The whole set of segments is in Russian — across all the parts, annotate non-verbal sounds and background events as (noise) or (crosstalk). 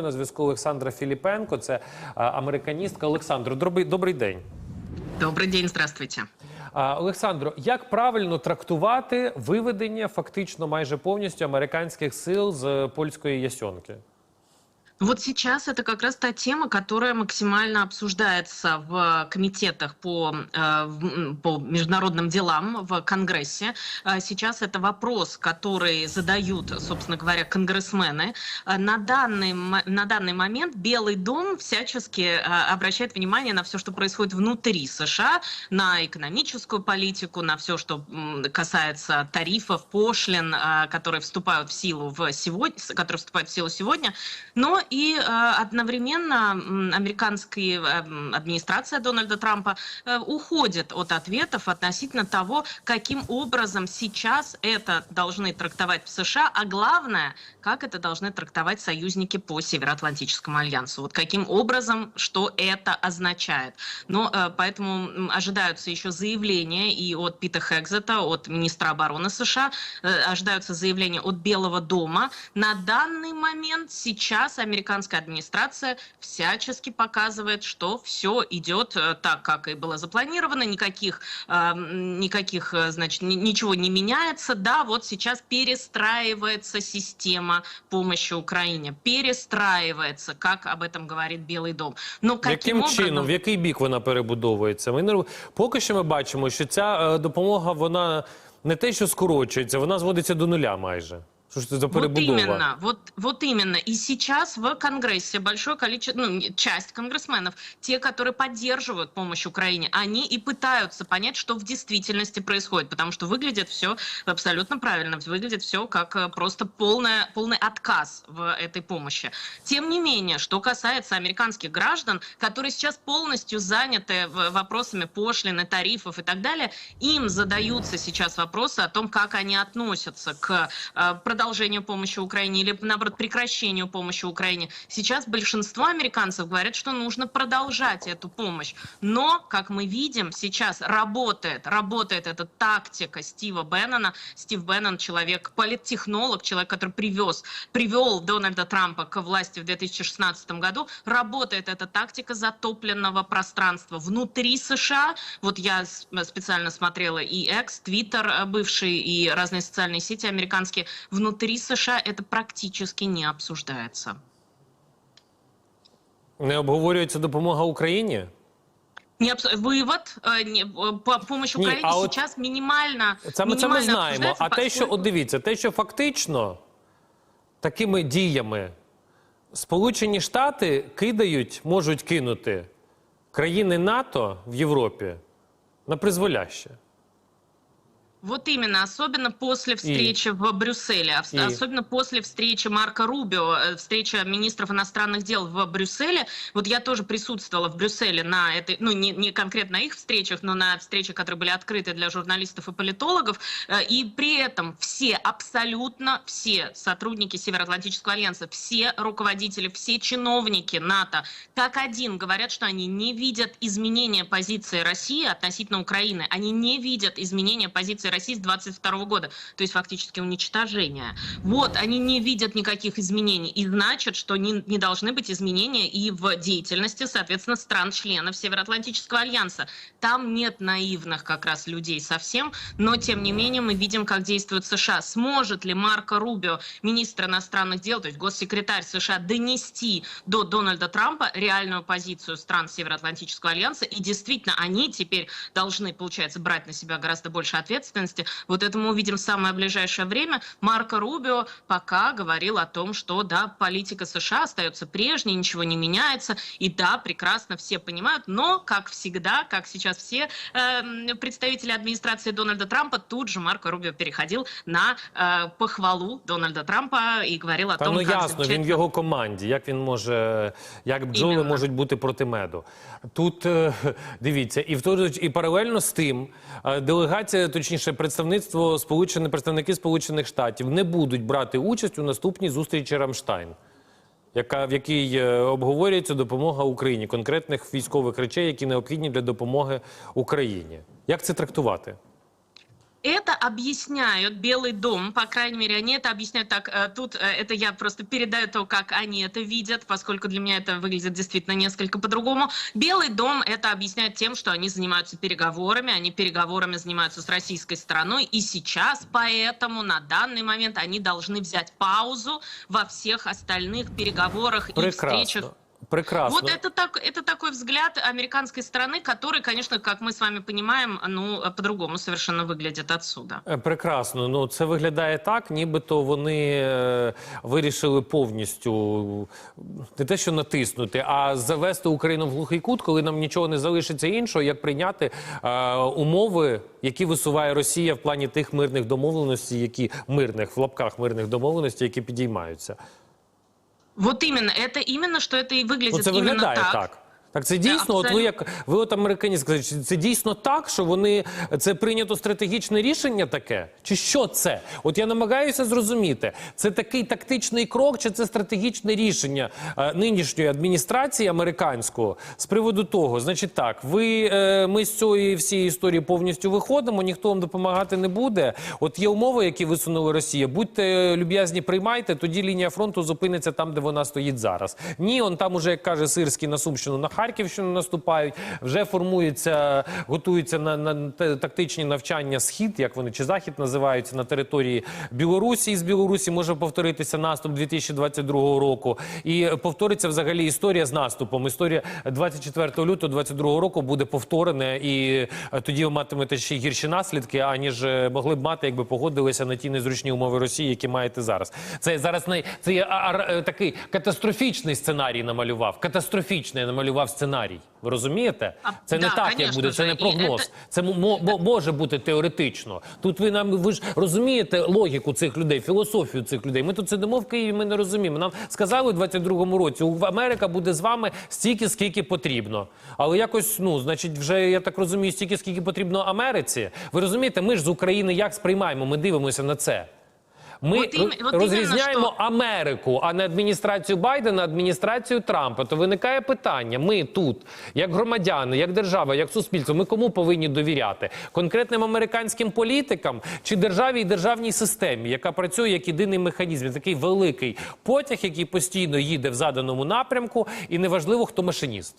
мною на зв'язку Олександра Філіпенко, це американістка. Олександро, добрий, добрий день. Добрий день, здравствуйте. Олександро, як правильно трактувати виведення фактично майже повністю американських сил з польської ясьонки? Вот сейчас это как раз та тема, которая максимально обсуждается в комитетах по, э, по международным делам в Конгрессе. Э, Сейчас это вопрос, который задают, собственно говоря, конгрессмены. Э, На данный, на данный момент Белый дом всячески обращает внимание на все, что происходит внутри США, на экономическую политику, на все, что касается тарифов, пошлин, которые вступают в силу в сегодня, которые вступают в силу сегодня. Но и э, одновременно американская э, м, администрация Дональда Трампа э, уходит от ответов относительно того, каким образом сейчас это должны трактовать в США, а главное, как это должны трактовать союзники по Североатлантическому альянсу. Вот каким образом, что это означает. Но э, поэтому ожидаются еще заявления и от Пита Хекзета, от министра обороны США, ожидаются заявления от Белого дома. На данный момент сейчас американская администрация всячески показывает, что все идет э, так, как и было запланировано, никаких, э, м, никаких э, значит, ни- ничего не меняется. Да, вот сейчас перестраивается система помощи Украине, перестраивается, как об этом говорит Белый дом. Но каким Яким образом... чином, в який бік вона перебудовується? Ми не поки що ми бачимо, що ця е, допомога вона не те, що скорочується, вона зводиться до нуля майже. Ж це за Вот перебудова? именно, вот, вот именно. И сейчас в Конгрессе большое количество, ну, часть конгрессменов, те, которые поддерживают помощь Украине, они и пытаются понять, что в действительности происходит, потому что выглядит все абсолютно правильно, выглядит все как э, просто полная, полный отказ в этой помощи. Тем не менее, что касается американских граждан, которые сейчас полностью заняты вопросами пошлины, тарифов и так далее, им задаются сейчас вопросы о том, как они относятся к э, продолжению помощи Украине или, наоборот, прекращению помощи Украине. Сейчас большинство американцев говорят, что нужно продолжать эту помощь. Но, как мы видим, сейчас работает, работает эта тактика Стива Беннона. Стив Беннон человек, политтехнолог, человек, который привез, привел Дональда Трампа к власти в 2016 году. Работает эта тактика затопленного пространства внутри США. Вот я с- специально смотрела и X, Twitter э, бывший, и разные социальные сети американские. Внутри США это практически не обсуждается. Не обговорюється допомога Україні? Не обс- Вывод, э, не- э, по- помощь Не, Украине а вот сейчас минимально, Це ми, це ми минимально знаємо. обсуждается, А те, що поскольку- от дивіться, те, що фактично такими діями Сполучені Штати кидають, можуть кинути країни НАТО в Європі на призволяще. Вот именно, особенно после встречи в Брюсселе, а И? особенно после встречи Марка Рубио, э, встреча министров иностранных дел в Брюсселе. Вот я тоже присутствовала в Брюсселе на этой, ну не, не конкретно на их встречах, но на встречах, которые были открыты для журналистов и политологов. Э, И при этом все, абсолютно все сотрудники Североатлантического альянса, все руководители, все чиновники НАТО, как один говорят, что они не видят изменения позиции России относительно Украины. Они не видят изменения позиции России с 22 года, то есть фактически уничтожения. Вот, они не видят никаких изменений. И значит, что не, не должны быть изменения и в деятельности, соответственно, стран-членов Североатлантического альянса. Там нет наивных как раз людей совсем, но тем не менее мы видим, как действует США. Сможет ли Марко Рубио, министр иностранных дел, то есть госсекретарь США, донести до Дональда Трампа реальную позицию стран Североатлантического альянса, и действительно они теперь должны, получается, брать на себя гораздо больше ответственности Вот это мы увидим в самое ближайшее время. Марко Рубио пока говорил о том, что да, политика США остается прежней, ничего не меняется, и да, прекрасно все понимают, но, как всегда, как сейчас все э, представители администрации Дональда Трампа, тут же Марко Рубио переходил на э, похвалу Дональда Трампа и говорил о Та том, ну как ясно, він в замечательно- його команді. Як він може, як бджоли Іменно. можуть бути проти меду? Тут е, (laughs) дивіться, і в той же- і паралельно з тим е, делегація, точніше, Представництво сполучених представники Сполучених Штатів не будуть брати участь у наступній зустрічі Рамштайн. Яка в якій е, обговорюється допомога Україні, конкретних військових речей, які необхідні для допомоги Україні. Як це трактувати? Это объясняют Белый дом, по крайней мере, они это объясняют так. э, Тут э, это я просто передаю то, как они это видят, поскольку для меня это выглядит действительно несколько по-другому. Белый дом это объясняет тем, что они занимаются переговорами, они переговорами занимаются с российской стороной, и сейчас поэтому на данный момент они должны взять паузу во всех остальных переговорах и встречах Прекрасно. Прекрасно. Вот это, так, это такой взгляд американской стороны, который, конечно, как мы с вами понимаем, ну, по-другому совершенно выглядит отсюда. Е, Прекрасно. Ну це виглядає так, нібито вони е, вирішили повністю не те, що натиснути, а завести Україну в глухий кут, коли нам нічого не залишиться іншого, як прийняти е, умови, які висуває Росія в плані тих мирних домовленостей, які мирних в лапках мирних домовленостей, які підіймаються. Вот именно, это именно, что это и выглядит Ну, це именно виглядає так. так. Так. це дійсно, от ви як ви от американець сказали, це дійсно так, що вони це прийнято стратегічне рішення таке? Чи що це? От я намагаюся зрозуміти, це такий тактичний крок, чи це стратегічне рішення е, нинішньої адміністрації американського з приводу того, значить так, ви е, ми з цієї всієї історії повністю виходимо, ніхто вам допомагати не буде. От є умови, які висунула Росія. Будьте люб'язні, приймайте, тоді лінія фронту зупиниться там, де вона стоїть зараз. Ні, он там уже, як каже Сирський, на Сумщину, на Харківщину наступають. Вже формується, готуються на, на тактичні навчання схід, як вони чи захід називаються на території Білорусі. І з Білорусі може повторитися наступ 2022 року. І повториться взагалі історія з наступом. Історія 24 лютого 2022 року буде повторена, і е, тоді ви матимете ще гірші наслідки, аніж е, могли б мати, якби погодилися на ті незручні умови Росії, які маєте зараз. Це зараз най це а- е, такий катастрофічний сценарій намалював. Катастрофічний намалював сценарій. Ви розумієте? А, Це не да, так, як буде. Це не прогноз. це- Це мо- мо- мо- може бути теоретично. Тут ви нам ви ж розумієте логіку цих людей, філософію цих людей. Ми тут сидимо в Києві. Ми не розуміємо. Нам сказали у 22-му році, «У- Америка буде з вами стільки, скільки потрібно. Але якось, ну значить, вже я так розумію, стільки, скільки потрібно Америці. Ви розумієте, ми ж з України як сприймаємо? Ми дивимося на це. Ми От ім- от розрізняємо що- Америку, а не адміністрацію Байдена, адміністрацію Трампа. То виникає питання: ми тут, як громадяни, як держава, як суспільство, ми кому повинні довіряти? Конкретним американським політикам чи державі і державній системі, яка працює як єдиний механізм, такий великий потяг, який постійно їде в заданому напрямку, і неважливо, хто машиніст.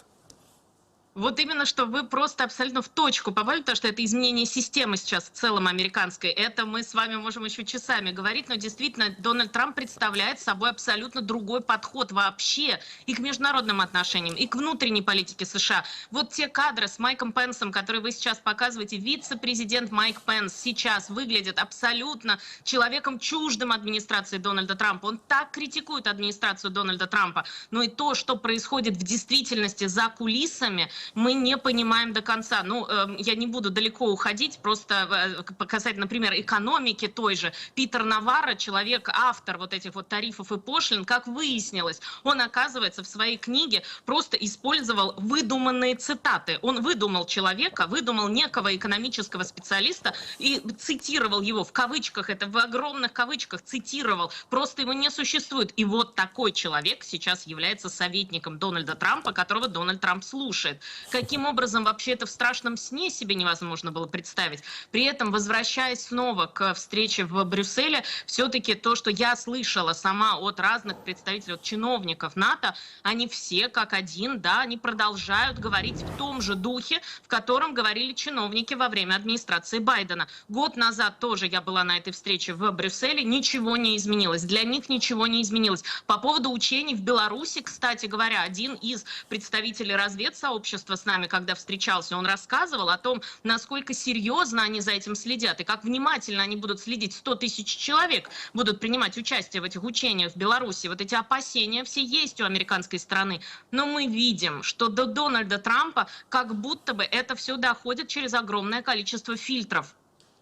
Вот именно, что вы просто абсолютно в точку попали, потому что это изменение системы сейчас в целом американской. Это мы с вами можем еще часами говорить, но действительно Дональд Трамп представляет собой абсолютно другой подход вообще и к международным отношениям, и к внутренней политике США. Вот те кадры с Майком Пенсом, которые вы сейчас показываете, вице-президент Майк Пенс сейчас выглядит абсолютно человеком чуждым администрации Дональда Трампа. Он так критикует администрацию Дональда Трампа. Но и то, что происходит в действительности за кулисами, мы не понимаем до конца. Ну, эм, я не буду далеко уходить, просто э, показать, например, экономики той же. Питер Наварро, человек, автор вот этих вот тарифов и пошлин, как выяснилось, он, оказывается, в своей книге просто использовал выдуманные цитаты. Он выдумал человека, выдумал некого экономического специалиста и цитировал его в кавычках, это в огромных кавычках цитировал, просто его не существует. И вот такой человек сейчас является советником Дональда Трампа, которого Дональд Трамп слушает. Каким образом вообще это в страшном сне себе невозможно было представить. При этом, возвращаясь снова к встрече в Брюсселе, все-таки то, что я слышала сама от разных представителей, от чиновников НАТО, они все как один, да, они продолжают говорить в том же духе, в котором говорили чиновники во время администрации Байдена. Год назад тоже я была на этой встрече в Брюсселе, ничего не изменилось. Для них ничего не изменилось. По поводу учений в Беларуси, кстати говоря, один из представителей разведсообщества с нами, когда встречался, он рассказывал о том, насколько серьезно они за этим следят и как внимательно они будут следить. 100 тысяч человек будут принимать участие в этих учениях в Беларуси. Вот эти опасения все есть у американской стороны. Но мы видим, что до Дональда Трампа как будто бы это все доходит через огромное количество фильтров.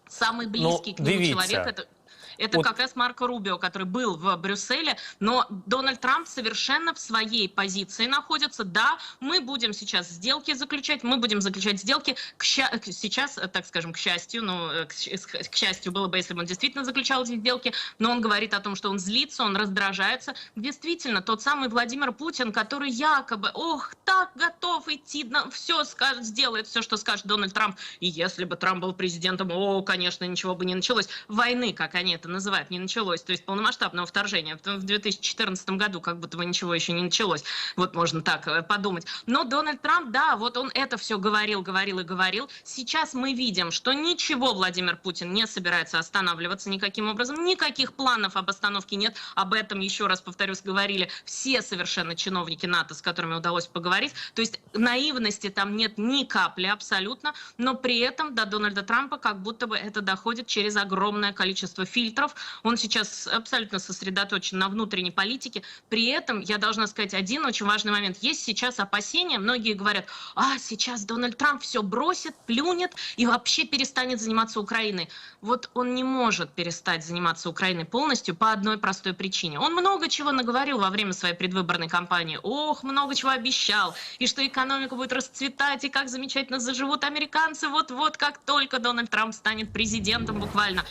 Самый близкий к нему дивіться. человек это Это Вот. как раз Марко Рубио, который был в Брюсселе, но Дональд Трамп совершенно в своей позиции находится. Да, мы будем сейчас сделки заключать, мы будем заключать сделки. К ща- к- сейчас, э, так скажем, к счастью, ну, э, к, щ- к счастью было бы, если бы он действительно заключал эти сделки, но он говорит о том, что он злится, он раздражается. Действительно, тот самый Владимир Путин, который якобы, ох, так готов идти, на все скажет, сделает все, что скажет Дональд Трамп. И если бы Трамп был президентом, о, конечно, ничего бы не началось. Войны, как они это называют, не началось. То есть полномасштабного вторжения. В в 2014 году как будто бы ничего еще не началось. Вот можно так э, подумать. Но Дональд Трамп, да, вот он это все говорил, говорил и говорил. Сейчас мы видим, что ничего Владимир Путин не собирается останавливаться никаким образом. Никаких планов об остановке нет. Об этом, еще раз повторюсь, говорили все совершенно чиновники НАТО, с которыми удалось поговорить. То есть наивности там нет ни капли абсолютно. Но при этом до Дональда Трампа как будто бы это доходит через огромное количество фильтров. Он сейчас абсолютно сосредоточен на внутренней политике. При этом я должна сказать один очень важный момент. Есть сейчас опасения, многие говорят, а сейчас Дональд Трамп все бросит, плюнет и вообще перестанет заниматься Украиной. Вот он не может перестать заниматься Украиной полностью по одной простой причине. Он много чего наговорил во время своей предвыборной кампании. Ох, много чего обещал. И что экономика будет расцветать, и как замечательно заживут американцы вот-вот, как только Дональд Трамп станет президентом буквально.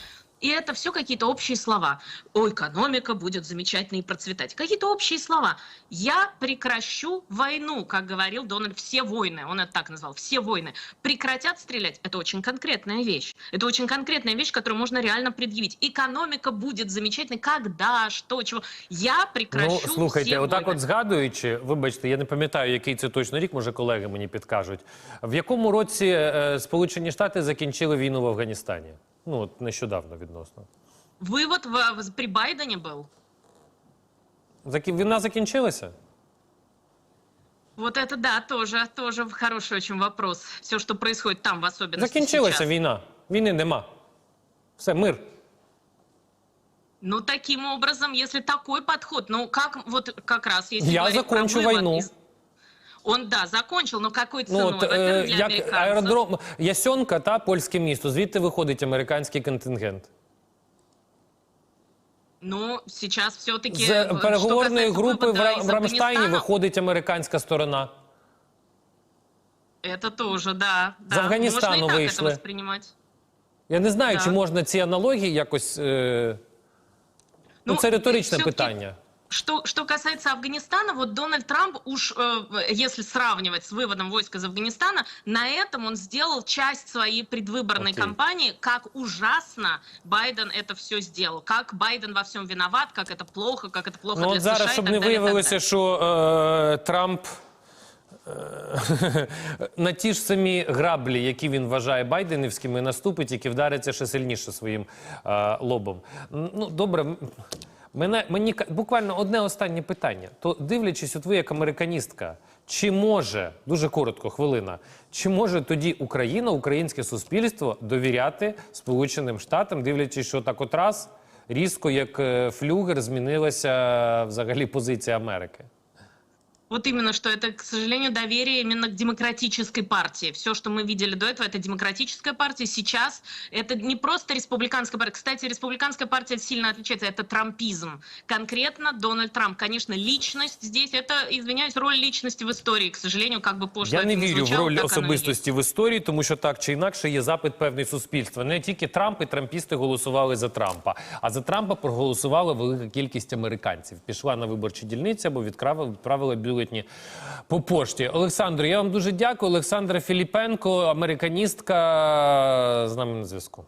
И это все какие-то общие слова. О, экономика будет замечательно и процветать. Какие-то общие слова. Я прекращу войну, как говорил Дональд, все войны, он это так назвал, все войны. Прекратят стрелять, это очень конкретная вещь. Это очень конкретная вещь, которую можно реально предъявить. Экономика будет замечательной, когда, что, чего. Я прекращу Ну, слухайте, все отак войны. от згадуючи, вибачте, я не пам'ятаю, який це точно рік, може колеги мені підкажуть. В якому році е, Сполучені Штати закінчили війну в Афганістані? Ну, от нещодавно відносно. Вывод в- в- при Байдене был. Закі... Війна закінчилася? Вот это да, тоже, тоже хороший очень вопрос. Все, что происходит там в особенности Закінчилася сейчас. війна. Війни нема. Все, мир. Ну, таким образом, если такой подход, ну, как вот как раз, если Я говорить про закончу вывод войну. из- Он, да, закончил, но какой Ну, ценой? от, е, Во-первых, для як американцев. аеродром Ясьонка та польське місто. Звідти виходить американський контингент. Ну, сейчас все-таки... З переговорної групи в, Ра- в Рамштайні выходит. виходить американська сторона. Это тоже, да. да. Афганистану Можно и так вышли. это воспринимать. Я не знаю, Да. чи можна ці аналогії якось. Е... Ну, Ну, це риторичне всё-таки- питання. Что, что касается Афганистана, вот Дональд Трамп уж, э, если сравнивать с выводом войск из Афганистана, на этом он сделал часть своей предвыборной Окей. кампании, как ужасно Байден это все сделал, как Байден во всем виноват, как это плохо, как это плохо Ну для от зараз, США. и щоб так не далее, и так виявилося, далее. що е, Трамп е, (laughs) на ті ж самі граблі, які він вважає байденівськими, наступить, які вдариться ще сильніше своїм е, лобом. М, Ну, добре. Мене, мені буквально одне останнє питання. То дивлячись, от ви як американістка, чи може, дуже коротко, хвилина, чи може тоді Україна, українське суспільство довіряти Сполученим Штатам, дивлячись, що так от раз різко, як е, флюгер, змінилася взагалі позиція Америки? Вот именно, что это, к сожалению, доверие именно к демократической партии. Все, что мы видели до этого, это демократическая партия. Сейчас это не просто республиканская партия. Кстати, республиканская партия сильно отличается. Это трампизм. Конкретно Дональд Трамп. Конечно, личность здесь, это, извиняюсь, роль личности в истории, к сожалению, как бы пошло Я это не ни вірю в звучало, роль так оно и есть. особистості в історії, тому що так чи інакше є запит певний суспільства. Не тільки Трамп і трампісти голосували за Трампа, а за Трампа проголосувала велика кількість американців. Пішла на виборчі дільниці або відправила, відправила бюлетні по пошті. Олександр, я вам дуже дякую. Олександра Філіпенко, американістка з нами на зв'язку.